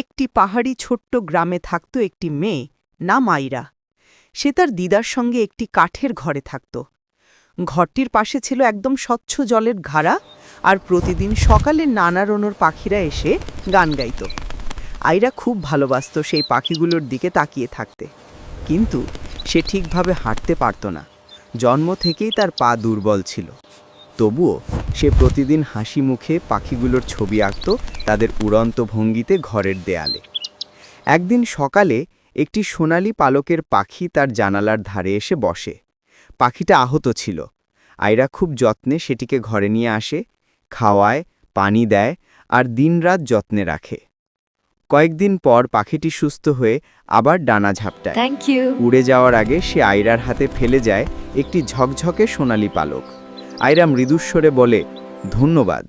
একটি পাহাড়ি ছোট্ট গ্রামে থাকত একটি মেয়ে, নাম আইরা। সে তার দিদার সঙ্গে একটি কাঠের ঘরে থাকত। ঘরটির পাশে ছিল একদম স্বচ্ছ জলের ঘাড়া আর প্রতিদিন সকালে নানারনোর পাখিরা এসে গান গাইত। আইরা খুব ভালোবাসত সেই পাখিগুলোর দিকে তাকিয়ে থাকতে। কিন্তু সে ঠিকভাবে হাঁটতে পারত না। জন্ম থেকেই তার পা দুর্বল ছিল। তবুও সে প্রতিদিন হাসি মুখে পাখিগুলোর ছবি আঁকত তাদের উড়ন্ত ভঙ্গিতে ঘরের দেয়ালে। একদিন সকালে একটি সোনালি পালকের পাখি তার জানালার ধারে এসে বসে। পাখিটা আহত ছিল। আয়রা খুব যত্নে সেটিকে ঘরে নিয়ে আসে খাওয়ায় পানি দেয় আর দিনরাত যত্নে রাখে। কয়েকদিন পর পাখিটি সুস্থ হয়ে আবার ডানা ঝাপটায়। উড়ে যাওয়ার আগে সে আয়রার হাতে ফেলে যায় একটি ঝকঝকে সোনালি পালক। আয়রা মৃদুস্বরে বলে ধন্যবাদ।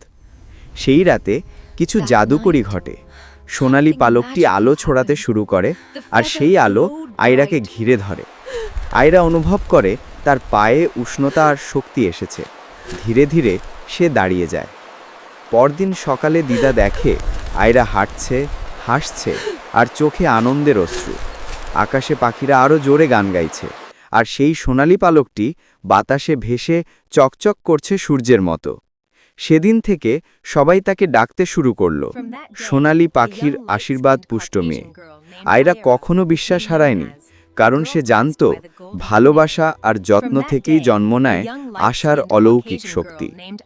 সেই রাতে কিছু জাদুকরি ঘটে। সোনালি পালকটি আলো ছড়াতে শুরু করে আর সেই আলো আয়রাকে ঘিরে ধরে। আয়রা অনুভব করে তার পায়ে উষ্ণতা আর শক্তি এসেছে। ধীরে ধীরে সে দাঁড়িয়ে যায়। পরদিন সকালে দিদা দেখে আয়রা হাঁটছে হাসছে আর চোখে আনন্দের অশ্রু। আকাশে পাখিরা আরও জোরে গান গাইছে আর সেই সোনালি পালকটি বাতাসে ভেসে চকচক করছে সূর্যের মতো। সেদিন থেকে সবাই তাকে ডাকতে শুরু করল। সোনালি পাখির আশীর্বাদ পুষ্ট মেয়ে আয়রা কখনো বিশ্বাস হারায়নি কারণ সে জানত ভালোবাসা আর যত্ন থেকেই জন্ম নেয় আশার অলৌকিক শক্তি।